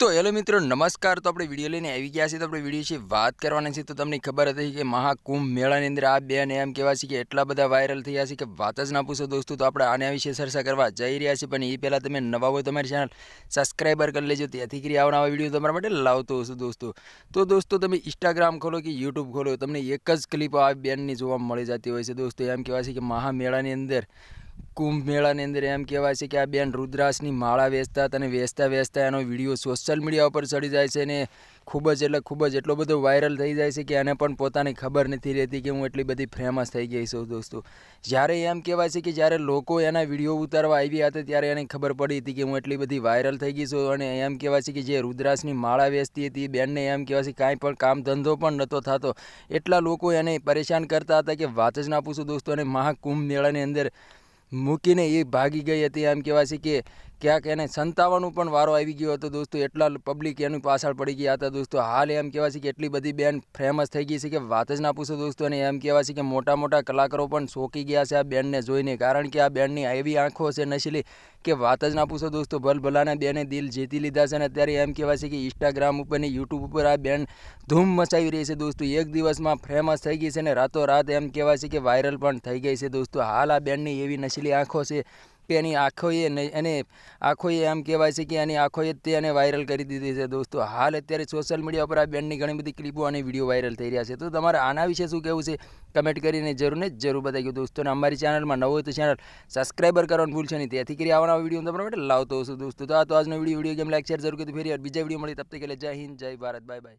તો હેલો મિત્રો, નમસ્કાર. તો આપણે વીડિયો લઈને આવી ગયા છીએ. તો આપણે વીડિયો વિશે વાત કરવાની છે. તો તમને ખબર હતી કે મહાકુંભ મેળાની અંદર આ બેન એમ કહેવાય છે કે એટલા બધા વાયરલ થયા છે કે વાત જ ના પૂછો દોસ્તો. તો આપણે આના વિશે ચર્ચા કરવા જઈ રહ્યા છીએ. પણ એ પહેલાં તમે નવા હોય તમારી ચેનલ સબસ્ક્રાઈબર કરી લેજો. ત્યાંથી કરી આવનારા વીડિયો તમારા માટે લાવતો હશે દોસ્તો. તો દોસ્તો તમે ઇન્સ્ટાગ્રામ ખોલો કે યુટ્યુબ ખોલો, તમને એક જ ક્લિપ આ બેનની જોવા મળી જતી હોય છે દોસ્તો. એમ કહેવાય છે કે મહામેળાની અંદર કુંભ મેળાની અંદર એમ કહેવાય છે કે આ બેન રુદ્રાસની માળા વેચતા હતા અને વેચતા વેચતા એનો વીડિયો સોશિયલ મીડિયા ઉપર ચડી જાય છે અને ખૂબ જ એટલે ખૂબ જ એટલો બધો વાયરલ થઈ જાય છે કે એને પણ પોતાની ખબર નથી રહેતી કે હું એટલી બધી ફેમસ થઈ ગઈ છું દોસ્તો. જ્યારે એમ કહેવાય છે કે જ્યારે લોકો એના વીડિયો ઉતારવા આવ્યા હતા ત્યારે એને ખબર પડી હતી કે હું એટલી બધી વાયરલ થઈ ગઈ છું અને એમ કહેવાય છે કે જે રુદ્રાસની માળા વેચતી હતી બેનને એમ કહેવાય છે કાંઈ પણ કામ ધંધો પણ નહોતો થતો. એટલા લોકો એને પરેશાન કરતા હતા કે વાત જ ના પૂછું દોસ્તો અને મહાકુંભ મેળાની અંદર મૂકીને એ ભાગી ગઈ હતી. એમ કહેવાય છે કે ક્યાંક એને સંતાવાનો પણ વારો આવી ગયો હતો દોસ્તો, એટલા પબ્લિક એની પાછળ પડી ગયા હતા દોસ્તો. હાલ એમ કહેવાય છે કે એટલી બધી બેન ફેમસ થઈ ગઈ છે કે વાત જ ના પૂછો દોસ્તો, અને એમ કહેવાય છે કે મોટા મોટા કલાકારો પણ શોકી ગયા છે આ બેનને જોઈને. કારણ કે આ બેનની એવી આંખો છે નશીલી કે વાત જ ના પૂછો દોસ્તો. ભલભલાને બેને દિલ જીતી લીધા છે, અને અત્યારે એમ કહેવાય છે કે ઇન્સ્ટાગ્રામ ઉપર ને યુટ્યુબ ઉપર આ બેન ધૂમ મચાવી રહી છે દોસ્તો. એક દિવસમાં ફેમસ થઈ ગઈ છે, અને રાતોરાત એમ કહેવાય છે કે વાયરલ પણ થઈ ગઈ છે દોસ્તો. હાલ આ બેનની એવી નશીલી આંખો છે એની આંખોએ એને આંખોએ એમ કહેવાય છે કે એની આંખોએ તે એને વાયરલ કરી દીધી છે દોસ્તો. હાલ અત્યારે સોશિયલ મીડિયા પર આ બેનની ઘણી બધી ક્લિપો અને વીડિયો વાયરલ થઈ રહ્યા છે. તો તમારે આના વિશે શું કહેવું છે? કમેન્ટ કરીને જરૂર ને જરૂર બતાવી દોસ્તો. અને અમારી ચેનલમાં નવો તો ચેનલ સબસ્ક્રાઈબર કરવાનું ભૂલશે નહીં. તેથી કરી આવવાના વીડિયો તમારા માટે લાવતો હશું દોસ્તો. તો આ તો આજનો video video game like share જરૂર કરી ફેરી બીજા વીડિયો મળી તબ તક કે જય હિન્દ, જય ભારત. Bye bye